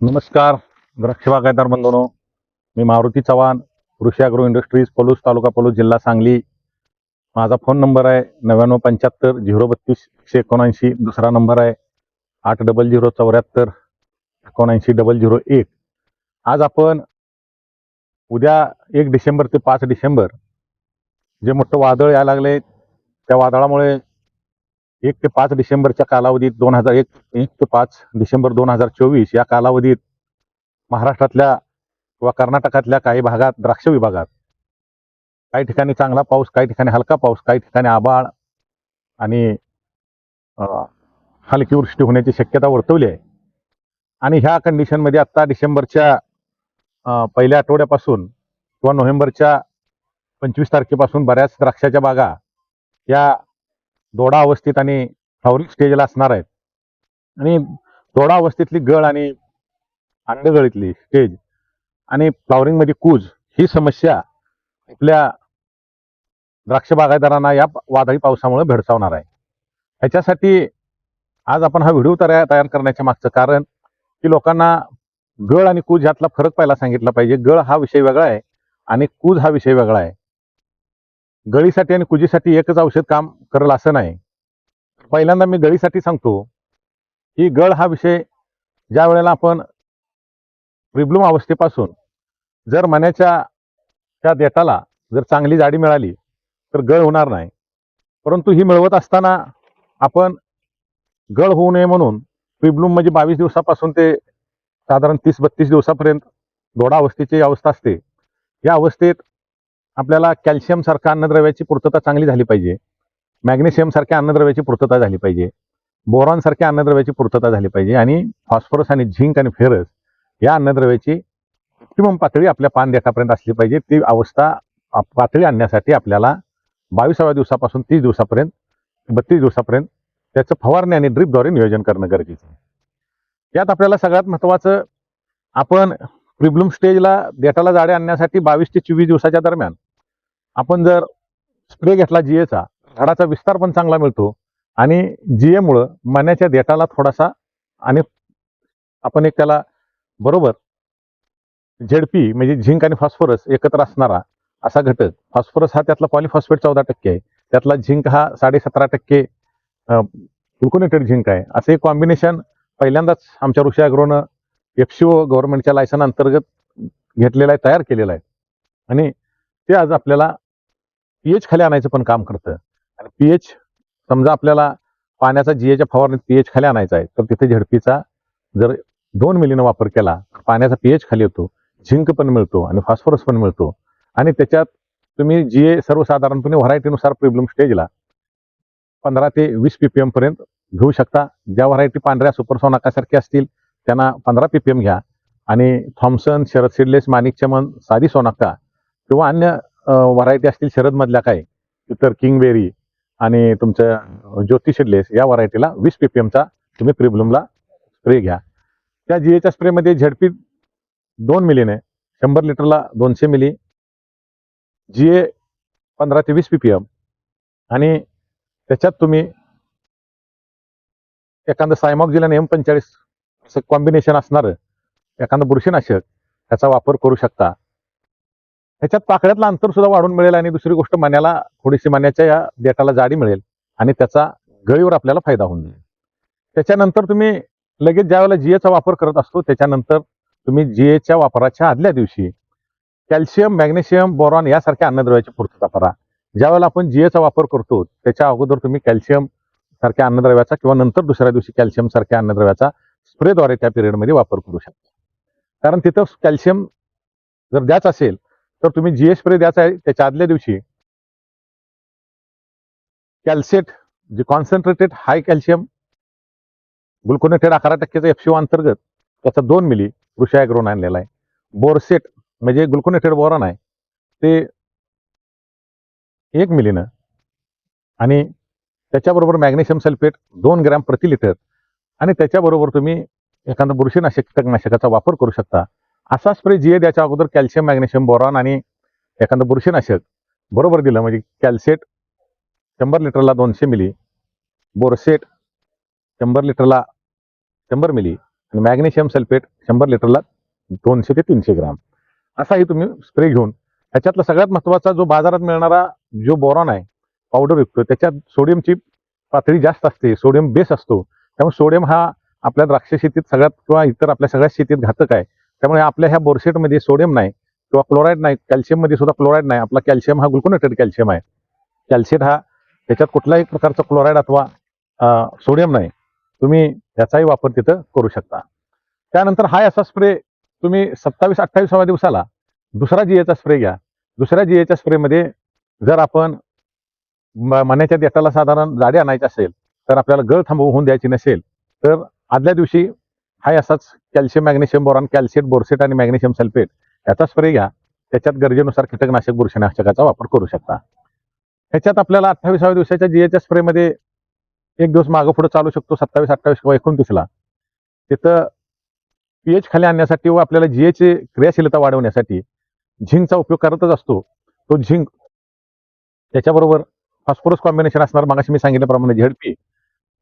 नमस्कार. द्राक्ष बागायतदार बंधूंनो मी मारुती चव्हाण कृषी अग्रो इंडस्ट्रीज पलूस तालुका पलूस जिल्हा सांगली. माझा फोन नंबर आहे नव्याण्णव पंच्याहत्तर झिरो बत्तीस एकशे एकोणऐंशी. दुसरा नंबर आहे आठ डबल झिरो चौऱ्याहत्तर एकोणऐंशी डबल झिरो एक. आज आपण उद्या एक डिसेंबर ते पाच डिसेंबर जे मोठं वादळ यायला लागले त्या वादळामुळे एक ते पाच डिसेंबरच्या कालावधीत दोन हजार एक एक ते पाच डिसेंबर दोन हजार चोवीस या कालावधीत महाराष्ट्रातल्या किंवा कर्नाटकातल्या काही भागात द्राक्ष विभागात काही ठिकाणी चांगला पाऊस काही ठिकाणी हलका पाऊस काही ठिकाणी आबाळ आणि हलकी वृष्टी होण्याची शक्यता वर्तवली आहे. आणि ह्या कंडिशनमध्ये आत्ता डिसेंबरच्या पहिल्या आठवड्यापासून किंवा नोव्हेंबरच्या पंचवीस तारखेपासून बऱ्याच द्राक्षाच्या बागा या दोडा अवस्थेत आणि फ्लॉवरिंग स्टेजला असणार आहेत. आणि दोडा अवस्थेतली गळ आणि अंडगळीतली स्टेज आणि फ्लॉवरिंगमध्ये कूज ही समस्या आपल्या द्राक्ष बागायतदारांना या वादळी पावसामुळे भेडसावणार आहे. ह्याच्यासाठी आज आपण हा व्हिडिओ तयार तयार करण्याच्या मागचं कारण की लोकांना गळ आणि कूज ह्यातला फरक पाहायला सांगितला पाहिजे. गळ हा विषय वेगळा आहे आणि कूज हा विषय वेगळा आहे. गळीसाठी आणि कुजीसाठी एकच औषध काम करेल असं नाही. पहिल्यांदा मी गळीसाठी सांगतो की गळ हा विषय ज्या वेळेला आपण प्रिब्लूम अवस्थेपासून जर मण्याच्या त्या देठाला जर चांगली जाडी मिळाली तर गळ होणार नाही. परंतु ही मिळवत असताना आपण गळ होऊ नये म्हणून प्रिब्लूम म्हणजे बावीस दिवसापासून ते साधारण तीस बत्तीस दिवसापर्यंत दोडा अवस्थेची अवस्था असते. या अवस्थेत आपल्याला कॅल्शियम सारख्या अन्नद्रव्याची पूर्तता चांगली झाली पाहिजे. मॅग्नेशियम सारख्या अन्नद्रव्याची पूर्तता झाली पाहिजे. बोरॉन सारख्या अन्नद्रव्याची पूर्तता झाली पाहिजे. आणि फॉस्फरस आणि झिंक आणि फेरस या अन्नद्रव्याची ऑप्टिमम पातळी आपल्या पान देठापर्यंत असली पाहिजे. ती अवस्था पातळी आणण्यासाठी आपल्याला बावीसाव्या दिवसापासून तीस दिवसापर्यंत बत्तीस दिवसापर्यंत त्याचं फवारणी आणि ड्रीपद्वारे नियोजन करणं गरजेचं आहे. यात आपल्याला सगळ्यात महत्त्वाचं आपण प्रिब्लूम स्टेजला देठाला जाडे आणण्यासाठी बावीस ते चोवीस दिवसाच्या दरम्यान आपण जर स्प्रे घेतला जीएचा झाडाचा विस्तार पण चांगला मिळतो. आणि जीएमुळं मण्याच्या देठाला थोडासा आणि आपण एक त्याला बरोबर झेडपी म्हणजे झिंक आणि फॉस्फरस एकत्र असणारा असा घटक. फॉस्फरस हा त्यातला पॉलिफॉस्फेट चौदा टक्के आहे. त्यातला झिंक हा साडेसतरा टक्के ग्लुकोनेटेड झिंक आहे. असं एक कॉम्बिनेशन पहिल्यांदाच आमच्या ऋषी अग्रोनं एफसीओ गव्हर्नमेंटच्या लायसन अंतर्गत घेतलेला आहे तयार केलेला आहे. आणि ते आज आपल्याला पीएच खाली आणायचं पण काम करतं. आणि पीएच समजा आपल्याला पाण्याचा जीएच्या फवारणीत पीएच खाली आणायचा आहे तर तिथे झडपीचा जर दोन मिलीनं वापर केला तर पाण्याचा पीएच खाली येतो झिंक पण मिळतो आणि फॉस्फरस पण मिळतो. आणि त्याच्यात तुम्ही जीए सर्वसाधारणपणे व्हरायटीनुसार प्रिब्लम स्टेजला पंधरा ते वीस पीपीएम पर्यंत घेऊ शकता. ज्या व्हरायटी पांढऱ्या सुपरसोनाकासारख्या असतील त्यांना पंधरा पीपीएम घ्या. आणि थॉम्सन शरद सीडलेस माणिक चमन साधी सोनाका किंवा अन्य व्हरायटी असतील शरदमधल्या काय इतर किंगबेरी आणि तुमचं ज्योती शिडलेस या व्हरायटीला वीस पीपीएमचा तुम्ही प्रिब्लूमला स्प्रे घ्या. त्या जीएच्या स्प्रेमध्ये झेडपी दोन मिलीने शंभर लिटरला दोनशे मिली जीए पंधरा ते वीस पीपीएम आणि त्याच्यात तुम्ही एखादं सायमॉक्झिल आणि एम पंचेचाळीस असं कॉम्बिनेशन असणारं एखादं बुरशीनाशक याचा वापर करू शकता. ह्याच्यात पाकळ्यातलं अंतर सुद्धा वाढून मिळेल आणि दुसरी गोष्ट मान्याला थोडीशी मान्याच्या या देठाला जाडी मिळेल आणि त्याचा गळीवर आपल्याला फायदा होऊन जाईल. त्याच्यानंतर तुम्ही लगेच ज्यावेळेला जीएचा वापर करत असतो त्याच्यानंतर तुम्ही जीएच्या वापराच्या आदल्या दिवशी कॅल्शियम मॅग्नेशियम बोरॉन यासारख्या अन्नद्रव्याची पूर्तता करा. ज्यावेळेला आपण जीएचा वापर करतो त्याच्या अगोदर तुम्ही कॅल्शियम सारख्या अन्नद्रव्याचा किंवा नंतर दुसऱ्या दिवशी कॅल्शियम सारख्या अन्नद्रव्याचा स्प्रेद्वारे त्या पिरियडमध्ये वापर करू शकता. कारण तिथं कॅल्शियम जर द्याच असेल तर तुम्ही जी स्प्रे द्यायचा आहे त्याच्या आदल्या दिवशी. कॅल्सेट जे कॉन्सन्ट्रेटेड हाय कॅल्शियम ग्लुकोनेटेड अकरा टक्क्याचा एफसीओ अंतर्गत त्याचा दोन मिली कृषी ॲग्रोन आणलेला आहे. बोरसेट म्हणजे ग्लुकोनेटेड बोरॉन आहे ते एक मिलीनं आणि त्याच्याबरोबर मॅग्नेशियम सल्फेट दोन ग्रॅम प्रति लिटर आणि त्याच्याबरोबर तुम्ही एखादं बुरशीनाशक कीटकनाशकाचा वापर करू शकता. असा स्प्रे जी आहे त्याच्या अगोदर कॅल्शियम मॅग्नेशियम बोरॉन आणि एखादं बुरशीनाशक बरोबर दिलं. म्हणजे कॅल्सेट शंभर लिटरला दोनशे मिली बोरसेट शंभर लिटरला शंभर मिली आणि मॅग्नेशियम सल्फेट शंभर लिटरला दोनशे ते तीनशे ग्राम. असाही तुम्ही स्प्रे घेऊन ह्याच्यातला सगळ्यात महत्त्वाचा जो बाजारात मिळणारा जो बोरॉन आहे पावडर विकतो त्याच्यात सोडियमची पातळी जास्त असते. सोडियम बेस असतो. त्यामुळे सोडियम हा आपल्या द्राक्ष शेतीत सगळ्यात किंवा इतर आपल्या सगळ्याच शेतीत घातक आहे. त्यामुळे आपल्या ह्या बोरसेटमध्ये सोडियम नाही किंवा क्लोराईड नाही कॅल्शियममध्ये सुद्धा क्लोराईड नाही. आपला कॅल्शियम हा ग्लुकोनेटेड कॅल्शियम आहे. कॅल्शियम हा त्याच्यात कुठलाही प्रकारचा क्लोराईड अथवा सोडियम नाही. तुम्ही याचाही वापर तिथं करू शकता. त्यानंतर हा असा स्प्रे तुम्ही सत्तावीस अठ्ठावीसाव्या दिवसाला दुसरा जिएचा स्प्रे घ्या. दुसऱ्या जिएच्या स्प्रेमध्ये जर आपण मण्याच्या देठाला साधारण जाडी आणायची असेल तर आपल्याला गळ थांबवून होऊन द्यायची नसेल तर आदल्या दिवशी हा असाच कॅल्शियम मॅग्नेशियम बोरॉन कॅल्शियम बोरसेट आणि मॅग्नेशियम सल्फेट याचा स्प्रे घ्या. त्याच्यात गरजेनुसार कीटकनाशक बुरशीनाशकाचा वापर करू शकता. ह्याच्यात आपल्याला अठ्ठावीसाव्या दिवसाच्या जीएच्या स्प्रेमध्ये एक दिवस मागं पुढे चालू शकतो सत्तावीस अठ्ठावीस किंवा एकोणतीसला. तिथं पीएच खाली आणण्यासाठी व आपल्याला जीएची क्रियाशीलता वाढवण्यासाठी झिंकचा उपयोग करतच असतो. तो झिंक त्याच्याबरोबर फॉस्फरस कॉम्बिनेशन असणार. मागाशी मी सांगितल्याप्रमाणे झेडपी.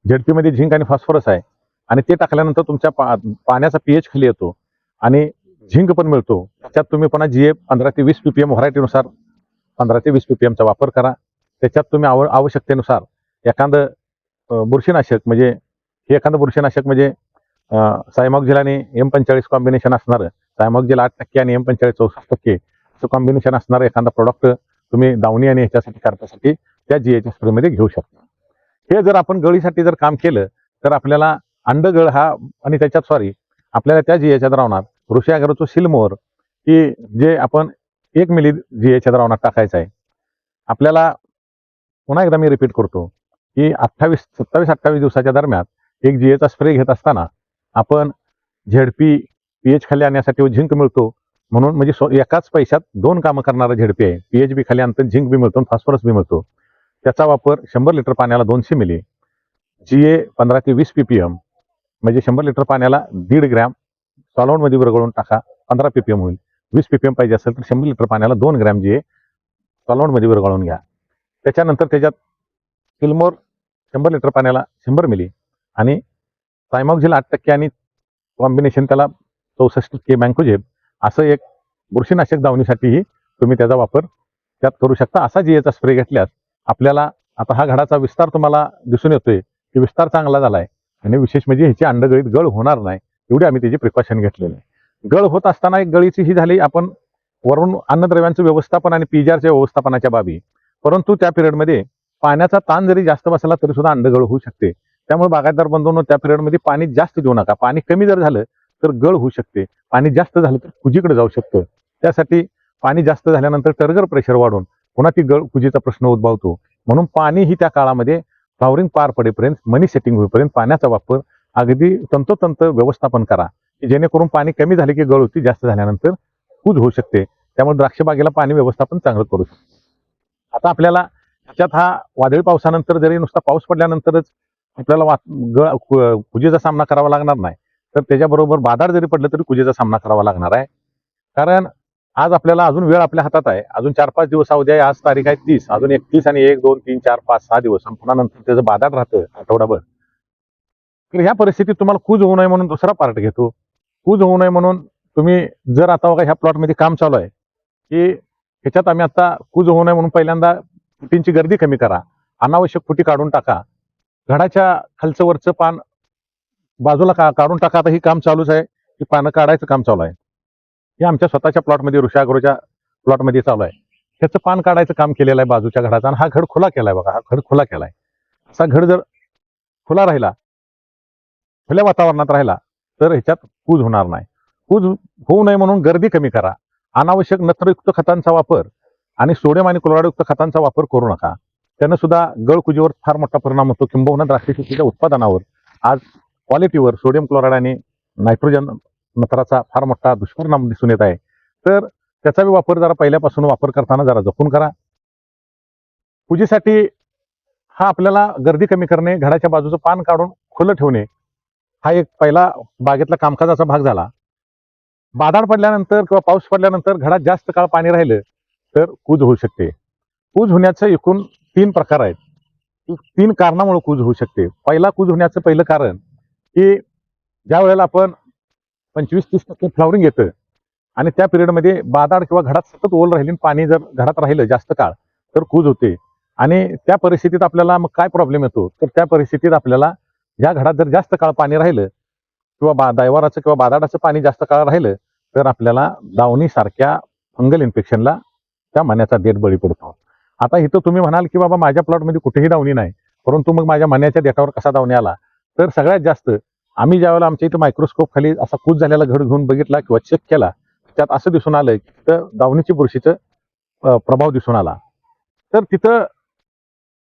झेडपीमध्ये झिंक आणि फॉस्फरस आहे. आणि ते टाकल्यानंतर तुमच्या पा पाण्याचा पीएच खाली येतो. आणि झिंक पण मिळतो. त्याच्यात तुम्ही पुन्हा जीए पंधरा ते वीस पीपीएम व्हरायटीनुसार पंधरा ते वीस पीपीएमचा वापर करा. त्याच्यात तुम्ही आव आवश्यकतेनुसार एखादं बुरशीनाशक म्हणजे हे एखादं बुरशीनाशक म्हणजे सायमॉक्झिल आणि एम पंचेचाळीस कॉम्बिनेशन असणारं. सायमॉक्झिल आठ टक्के आणि एम पंचेचाळीस चौसष्ट टक्के. असं कॉम्बिनेशन असणारं एखादा प्रॉडक्ट तुम्ही दावणी आणि ह्याच्यासाठी करण्यासाठी त्या जी एच स्प्रेमध्ये घेऊ शकता. हे जर आपण गळीसाठी जर काम केलं तर आपल्याला अंडगळ हा आणि त्याच्यात सॉरी आपल्याला त्या जीएच्या द्रावणात ऋषी अग्रोचं सिलमोर की जे आपण एक मिली जीएच्या द्रावणात टाकायचं आहे. आपल्याला पुन्हा एकदा मी रिपीट करतो की अठ्ठावीस सत्तावीस अठ्ठावीस दिवसाच्या दरम्यान एक जीएचा स्प्रे घेत असताना आपण झेडपी पीएच खाली आणण्यासाठी झिंक मिळतो. म्हणून म्हणजे सो एकाच पैशात दोन कामं करणारा झेडपी आहे. पीएच बी खाली आणतं झिंक बी मिळतो फॉस्फरस बी मिळतो. त्याचा वापर शंभर लिटर पाण्याला दोनशे मिली जीए पंधरा ते वीस पी पी एम म्हणजे शंभर लिटर पाण्याला दीड ग्रॅम सॉलॉनमध्ये विरघळून टाका पंधरा पीपीएम होईल. वीस पीपीएम पाहिजे असेल तर शंभर लिटर पाण्याला दोन ग्रॅम जे सॉलॉनमध्ये विरघळून घ्या. त्याच्यानंतर त्याच्यात किलमोर शंभर लिटर पाण्याला शंभर मिली आणि सायमॉक्झिल आठ टक्के आणि कॉम्बिनेशन त्याला चौसष्ट टक्के मँकोजेब असं एक बुरशीनाशक दावणीसाठीही तुम्ही त्याचा वापर त्यात करू शकता. असा जी याचा स्प्रे घेतल्यास आपल्याला आता हा घडाचा विस्तार तुम्हाला दिसून येतोय की विस्तार चांगला झाला आहे आणि विशेष म्हणजे ह्याची अंडगळीत गळ होणार नाही एवढी आम्ही त्याची प्रिकॉशन घेतलेली आहे. गळ होत असताना एक गळीची ही झाली आपण वरून अन्नद्रव्यांचं व्यवस्थापन आणि पीजारच्या व्यवस्थापनाच्या बाबी. परंतु त्या पिरियडमध्ये पाण्याचा ताण जरी जास्त बसला तरी सुद्धा अंडगळ होऊ शकते. त्यामुळे बागायतदार बंधूंनो त्या पिरियडमध्ये पाणी जास्त देऊ नका. पाणी कमी जर झालं तर गळ होऊ शकते. पाणी जास्त झालं तर कुजीकडे जाऊ शकतं. त्यासाठी पाणी जास्त झाल्यानंतर टर्गर प्रेशर वाढून पुन्हा ती गळ कुजीचा प्रश्न उद्भवतो. म्हणून पाणी ही त्या काळामध्ये फ्लॉवरिंग पार पडेपर्यंत मनी सेटिंग होईपर्यंत पाण्याचा वापर अगदी तंतोतंत व्यवस्थापन करा की जेणेकरून पाणी कमी झाले की गळ होती जास्त झाल्यानंतर कूज होऊ शकते. त्यामुळे द्राक्ष बागेला पाणी व्यवस्थापन चांगलं करू शकतो. आता आपल्याला ह्याच्यात हा वादळी पावसानंतर जरी नुसता पाऊस पडल्यानंतरच आपल्याला वा गळ कुजेचा सामना करावा लागणार नाही. तर त्याच्याबरोबर बाधाड जरी पडलं तरी कुजेचा सामना करावा लागणार आहे. कारण आज आपल्याला अजून वेळ आपल्या हातात आहे. अजून चार पाच दिवस अवधी आहे. आज तारीख आहे तीस. अजून एकतीस आणि एक दोन तीन चार पाच सहा दिवस. आणि पुन्हा नंतर त्याचं बाधात राहतं आठवडाभर. तर ह्या परिस्थितीत तुम्हाला कूज होऊ नये म्हणून दुसरा पार्ट घेतो. कूज होऊ नये म्हणून तुम्ही जर आता बघा ह्या प्लॉटमध्ये काम चालू आहे की ह्याच्यात आम्ही आता कूज होऊ नये म्हणून पहिल्यांदा फुटींची गर्दी कमी करा. अनावश्यक फुटी काढून टाका. घडाच्या खालचं वरचं पान बाजूला का काढून टाका. आता ही काम चालूच आहे. की पानं काढायचं काम चालू आहे. हे आमच्या स्वतःच्या प्लॉटमध्ये ऋषागृहच्या प्लॉटमध्ये चालू आहे. ह्याचं पान काढायचं काम केलेलं आहे बाजूच्या घडाचा आणि हा घड खुला केलाय बघा हा घड खुला केलाय. असा घड जर खुला राहिला खुल्या वातावरणात राहिला तर ह्याच्यात कूज होणार नाही. कूज होऊ नये म्हणून गर्दी कमी करा. अनावश्यक नत्रयुक्त खतांचा वापर आणि सोडियम आणि क्लोराईडयुक्त खतांचा वापर करू नका. त्यानं सुद्धा गळकुजीवर फार मोठा परिणाम होतो. किंबहुना द्राक्ष शेतीच्या उत्पादनावर. आज क्वालिटीवर सोडियम क्लोराईड आणि नायट्रोजन नत्राचा फार मोठा दुष्परिणाम दिसून येत आहे. तर त्याचा बी वापर जरा पहिल्यापासून वापर करताना जरा जपून करा. पूजेसाठी हा आपल्याला गर्दी कमी करणे घडाच्या बाजूचं पान काढून खुलं ठेवणे हा एक पहिला बागेतला कामकाजाचा भाग झाला. बादाड पडल्यानंतर किंवा पाऊस पडल्यानंतर घडात जास्त काळ पाणी राहिलं तर कूज होऊ शकते. कूज होण्याचं एकूण तीन प्रकार आहेत. तीन कारणामुळे कूज होऊ शकते. पहिला कूज होण्याचं पहिलं कारण की ज्या वेळेला आपण पंचवीस तीस टक्के फ्लॉवरिंग येतं आणि त्या पिरियडमध्ये बादाड किंवा घरात सतत ओल राहिली आणि पाणी जर घरात राहिलं जास्त काळ तर कूज होते. आणि त्या परिस्थितीत आपल्याला मग काय प्रॉब्लेम येतो? तर त्या परिस्थितीत आपल्याला या घरात जर जास्त काळ पाणी राहिलं किंवा बा दैवाराचं किंवा बादाडाचं पाणी जास्त काळ राहिलं तर आपल्याला दावणीसारख्या फंगल इन्फेक्शनला त्या मण्याचा देठ बळी पडतो. आता इथं तुम्ही म्हणाल की बाबा माझ्या प्लॉटमध्ये कुठेही दावणी नाही परंतु मग माझ्या मण्याच्या देठावर कसा दावणी आला? तर सगळ्यात जास्त आम्ही ज्यावेळेला आमच्या इथं मायक्रोस्कोप खाली असा कूच झालेला घड घेऊन बघितला किंवा चेक केला त्यात असं दिसून आलं की तिथं दावणीची बुरशीचं प्रभाव दिसून आला. तर तिथं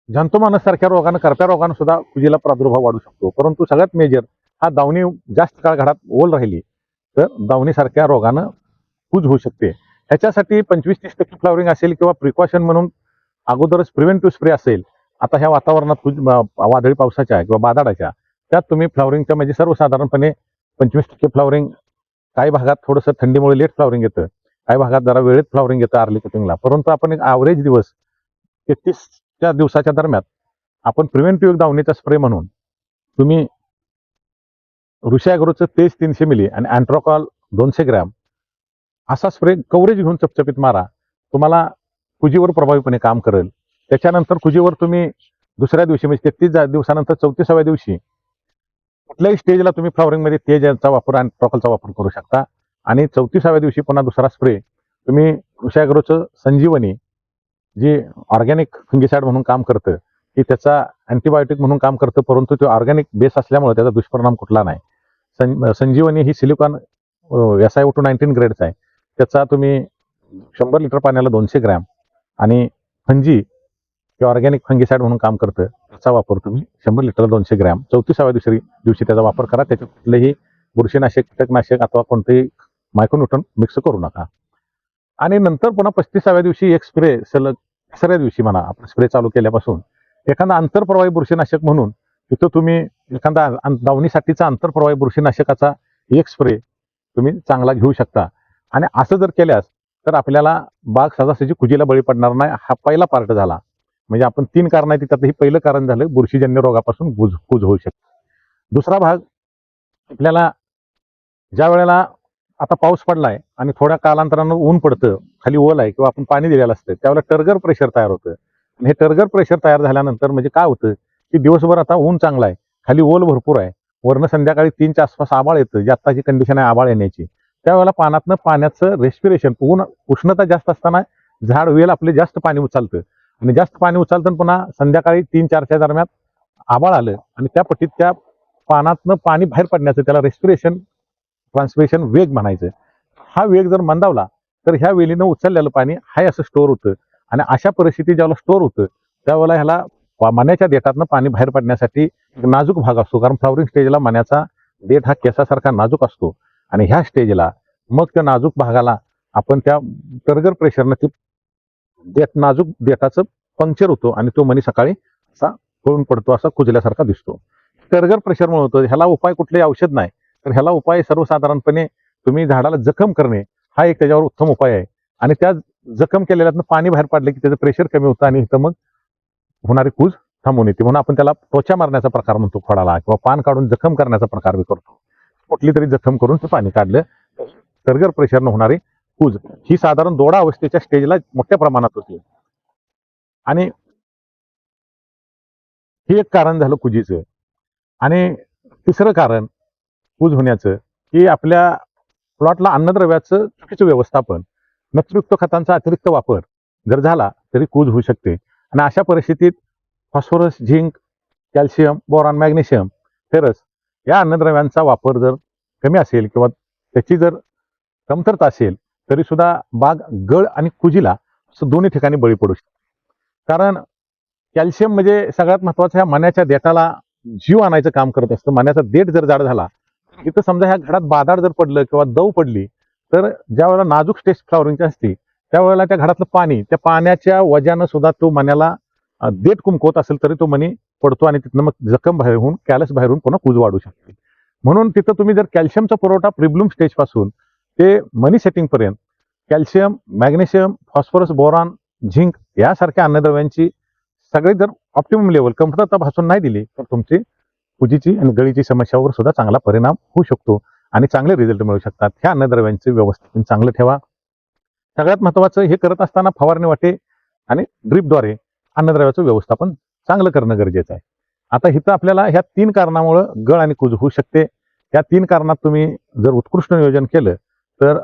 जंतुमानसारख्या रोगानं करप्या रोगानं सुद्धा कुजीला प्रादुर्भाव वाढू शकतो. परंतु सगळ्यात मेजर हा दावणी जास्त काळ घरात ओल राहिली तर दावणीसारख्या रोगानं कूज होऊ शकते. ह्याच्यासाठी पंचवीस तीस टक्के फ्लॉवरिंग असेल किंवा प्रिकॉशन म्हणून अगोदरच प्रिव्हेंटिव्ह स्प्रे असेल आता ह्या वातावरणात कुज वादळी पावसाच्या किंवा बादाडाच्या त्यात तुम्ही फ्लॉवरिंगच्या म्हणजे सर्वसाधारणपणे पंचवीस टक्के फ्लॉवरिंग काही भागात थोडंसं थंडीमुळे लेट फ्लॉवरिंग येतं काही भागात जरा वेळेत फ्लॉवरिंग येतं अर्ली कटिंगला. परंतु आपण एक ॲव्हरेज दिवस तेहतीसच्या दिवसाच्या दरम्यान आपण प्रिव्हेंटिव्ह दावणीचा स्प्रे म्हणून तुम्ही ऋषाग्रोचं तेज तीनशे मिली आणि अँट्रोकॉल दोनशे ग्रॅम असा स्प्रे कव्हरेज घेऊन चपचपीत मारा. तुम्हाला कुजीवर प्रभावीपणे काम करेल. त्याच्यानंतर कुजीवर तुम्ही दुसऱ्या दिवशी म्हणजे तेहतीस दिवसानंतर चौतीसाव्या दिवशी कुठल्याही स्टेजला तुम्ही फ्लॉवरिंगमध्ये तेज यांचा वापर आणि ट्रॉकलचा वापर करू शकता. आणि चौतीसाव्या दिवशी पुन्हा दुसरा स्प्रे तुम्ही ऋषाग्रोचं संजीवनी जी ऑर्गॅनिक फंगिसाइड म्हणून काम करतं की त्याचा अँटीबायोटिक म्हणून काम करतं परंतु तो ऑर्गॅनिक बेस असल्यामुळे त्याचा दुष्परिणाम कुठला नाही. सं संजीवनी ही silicon S I O two nineteen ग्रेडचा आहे. त्याचा तुम्ही शंभर लिटर पाण्याला दोनशे ग्रॅम आणि फंजी किंवा ऑर्गॅनिक फंगिसाइड म्हणून काम करतं त्याचा वापर तुम्ही शंभर लिटर दोनशे ग्रॅम चौतीसाव्या दिवशी दिवशी त्याचा वापर करा त्याच्यात कुठलेही बुरशीनाशक कीटकनाशक अथवा कोणतेही मायक्रोन्यूटन मिक्स करू नका. आणि नंतर पुन्हा पस्तीसाव्या दिवशी एक स्प्रे सलग तिसऱ्या दिवशी म्हणा आपण स्प्रे चालू केल्यापासून एखादा आंतरप्रवाही बुरशीनाशक म्हणून तिथं तुम्ही एखादा दावणीसाठीचा आंतरप्रवाही बुरशीनाशकाचा एक स्प्रे तुम्ही चांगला घेऊ शकता. आणि असं जर केल्यास तर आपल्याला बाग सहजासहजी कुजीला बळी पडणार नाही हा पहिला पार्ट झाला. म्हणजे आपण तीन कारण आहेत त्यात हे पहिलं कारण झालं बुरशीजन्य रोगापासून गुज कुज होऊ शकते. दुसरा भाग आपल्याला ज्या वेळेला आता पाऊस पडलाय आणि थोड्या कालांतरानं ऊन पडतं खाली ओल आहे किंवा आपण पाणी दिलेलं असतं त्यावेळेला टर्गर प्रेशर तयार होतं. आणि हे टर्गर प्रेशर तयार झाल्यानंतर म्हणजे काय होतं की दिवसभर आता ऊन चांगला आहे खाली ओल भरपूर आहे वरनं संध्याकाळी तीनच्या आसपास आबाळ येतं जी आत्ताची कंडिशन आहे आबाळ येण्याची. त्यावेळेला पानातनं पाण्याचं रेस्पिरेशन ऊन उष्णता जास्त असताना झाड वेल आपले जास्त पाणी उचलतं. आणि जास्त पाणी उचलतं पुन्हा संध्याकाळी तीन चारच्या दरम्यान आबाळ आलं. आणि त्या पट्टीत त्या पानातनं पाणी बाहेर पडण्याचं त्याला रेस्पिरेशन ट्रान्सपिरेशन वेग म्हणायचं. हा वेग जर मंदावला तर ह्या वेलीनं उचललेलं पाणी हाय असं स्टोअर होतं. आणि अशा परिस्थितीत ज्यावेळेला स्टोअर होतं त्यावेळेला ह्याला पा- मण्याच्या देठातनं पाणी बाहेर पडण्यासाठी नाजूक भाग असतो. कारण फ्लॉवरिंग स्टेजला मण्याचा देठ हा केसासारखा नाजूक असतो. आणि ह्या स्टेजला मग त्या नाजूक भागाला आपण त्या टर्गर प्रेशरनं ती देठ नाजूक देठाचं पंक्चर होतो आणि तो मणी सकाळी असा पळून पडतो असा कुजल्यासारखा दिसतो. टर्गर प्रेशरमुळे होतो. ह्याला उपाय कुठलेही औषध नाही. तर ह्याला उपाय सर्वसाधारणपणे तुम्ही झाडाला जखम करणे हा एक त्याच्यावर उत्तम उपाय आहे. आणि त्या जखम केलेल्यातनं पाणी बाहेर पडलं की त्याचं प्रेशर कमी होतं आणि इथं मग होणारी कूज थांबून येते. म्हणून आपण त्याला त्वचा मारण्याचा प्रकार म्हणतो खोडाला किंवा पान काढून जखम करण्याचा प्रकार करतो. कुठली तरी जखम करून ते पाणी काढलं. टर्गर प्रेशरनं होणारी कूज. ही साधारण दोडा अवस्थेच्या स्टेजला मोठ्या प्रमाणात होती. आणि हे एक कारण झालं कुजीचं. आणि तिसरं कारण कूज होण्याचं की आपल्या प्लॉटला अन्नद्रव्याचं चुकीचं व्यवस्थापन नत्रयुक्त खतांचा अतिरिक्त वापर जर झाला तरी कूज होऊ शकते. आणि अशा परिस्थितीत phosphorus zinc calcium boron magnesium ferrous या अन्नद्रव्यांचा वापर जर कमी असेल किंवा त्याची जर कमतरता असेल तरी सुद्धा बाग गळ आणि कुजीला दोन्ही ठिकाणी बळी पडू शकते. कारण कॅल्शियम म्हणजे सगळ्यात महत्वाचं ह्या मण्याच्या देठाला जीव आणायचं काम करत असतं. मण्याचा देठ जर जाड झाला इथं समजा ह्या घडात बादाड जर पडलं किंवा दव पडली तर ज्या वेळेला नाजूक स्टेज फ्लॉवरिंगची असते त्यावेळेला त्या घरातलं पाणी त्या पाण्याच्या वजानं सुद्धा तो मण्याला देठ कुमकवत असेल तरी तो मणी पडतो आणि तिथनं मग जखम बाहेर होऊन कॅलस बाहेरून होऊन पुन्हा वाढू शकते. म्हणून तिथं तुम्ही जर कॅल्शियमचा पुरवठा प्रिब्लूम स्टेजपासून ते मनी सेटिंग पर्यंत calcium magnesium phosphorus boron zinc यासारख्या अन्नद्रव्यांची सगळे जर ऑप्टिमम लेवल कमतरता भासून नाही दिली तर तुमची पूजेची आणि गळीची समस्यावर सुद्धा चांगला परिणाम होऊ शकतो आणि चांगले रिझल्ट मिळू शकतात. ह्या अन्नद्रव्यांचे व्यवस्थित चांगलं ठेवा. सगळ्यात महत्त्वाचं हे करत असताना फवारणी वाटे आणि ड्रीपद्वारे अन्नद्रव्याचं व्यवस्थापन चांगलं करणं गरजेचं आहे. आता इथं आपल्याला ह्या तीन कारणामुळं गळ आणि कुज होऊ शकते. या तीन कारणात तुम्ही जर उत्कृष्ट नियोजन केलं तर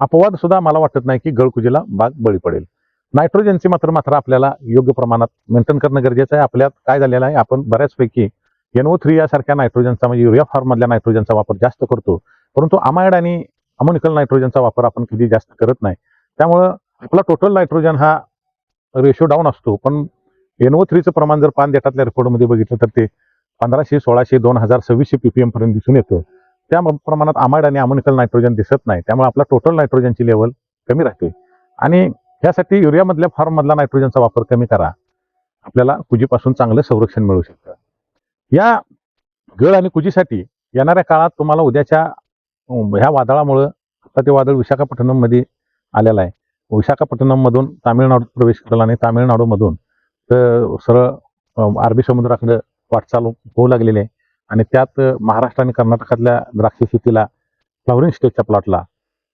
अपवाद सुद्धा मला वाटत नाही की गळकुजीला बाग बळी पडेल. नायट्रोजनची मात्र मात्र आपल्याला योग्य प्रमाणात मेंटेन करणं गरजेचं आहे. आपल्यात काय झालेलं आहे? आपण बऱ्याचपैकी एनओ थ्री यासारख्या नायट्रोजनचा म्हणजे युरिया फॉर्ममधल्या नायट्रोजनचा वापर जास्त करतो. परंतु अमायड आणि अमोनिकल नायट्रोजनचा वापर आपण कधी जास्त करत नाही. त्यामुळं आपला टोटल नायट्रोजन हा रेशो डाऊन असतो. पण एनओ थ्रीचं प्रमाण जर पान देतातल्या रिपोर्टमध्ये बघितलं तर ते पंधराशे सोळाशे दोन हजार सव्वीसशे पीपीएम पर्यंत दिसून येतं. त्या प्रमाणात आमाइड आणि अमोनिकल नायट्रोजन दिसत नाही. त्यामुळे आपला टोटल नायट्रोजनची लेवल कमी राहते. आणि ह्यासाठी युरियामधल्या फॉर्ममधला नायट्रोजनचा वापर कमी करा. आपल्याला कुजीपासून चांगलं संरक्षण मिळू शकतं. या गळ आणि कुजीसाठी येणाऱ्या काळात तुम्हाला उद्याच्या ह्या वादळामुळं आता ते वादळ विशाखापट्टणममध्ये आलेलं आहे. विशाखापट्टणममधून तामिळनाडूत प्रवेश केला आणि तामिळनाडूमधून तर सरळ अरबी समुद्राकडे वाटचाल होऊ लागलेली आहे. आणि त्यात महाराष्ट्र आणि कर्नाटकातल्या द्राक्ष शेतीला फ्लॉवरिंग स्टेजच्या प्लॉटला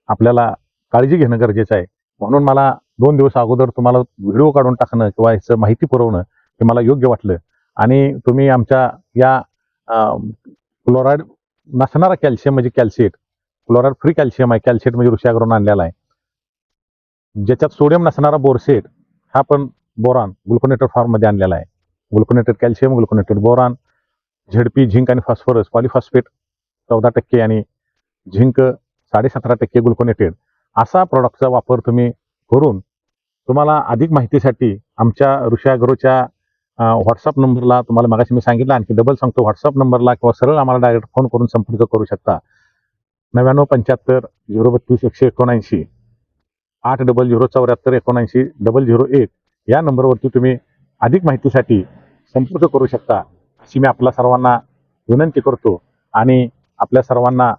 आपल्याला काळजी घेणं गरजेचं आहे. म्हणून मला दोन दिवस अगोदर तुम्हाला व्हिडिओ काढून टाकणं किंवा ह्याचं माहिती पुरवणं हे मला योग्य वाटलं. आणि तुम्ही आमच्या या क्लोराईड नसणारा कॅल्शियम म्हणजे कॅल्शिएट क्लोराईड फ्री कॅल्शियम आहे. कॅल्शिएट म्हणजे ऋषागरून आणलेला आहे. ज्याच्यात सोडियम नसणारा बोरसेट हा पण बोरॉन ग्लुकोनेटेड फॉर्ममध्ये आणलेला आहे. Gluconated calcium gluconated boron ZP zinc आणि फॉस्फरस पॉलिफॉस्फेट चौदा टक्के आणि झिंक साडेसतरा टक्के ग्लुकोनेटेड. असा प्रॉडक्टचा वापर तुम्ही करून तुम्हाला अधिक माहितीसाठी आमच्या ऋषी व्हॉट्सअप नंबरला तुम्हाला मगाशी मी सांगितलं आणखी डबल सांगतो व्हॉट्सअप नंबरला किंवा सरळ आम्हाला डायरेक्ट फोन करून संपर्क करू शकता. नव्याण्णव पंच्याहत्तर झिरो बत्तीस एकशे एकोणऐंशी आठ डबल झिरो चौऱ्याहत्तर एकोणऐंशी डबल झिरो एक या नंबरवरती तुम्ही अधिक माहितीसाठी संपर्क करू शकता. अशी मी आपल्या सर्वांना विनंती करतो आणि आपल्या सर्वांना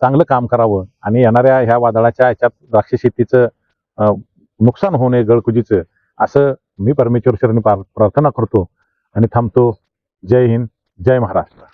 चांगलं काम करावं आणि येणाऱ्या ह्या वादळाच्या ह्याच्यात द्राक्ष शेतीचं नुकसान होऊ नये गळकुजीचं असं मी परमेश्वर शरणी प्रार्थना करतो आणि थांबतो. जय हिंद जय महाराष्ट्र.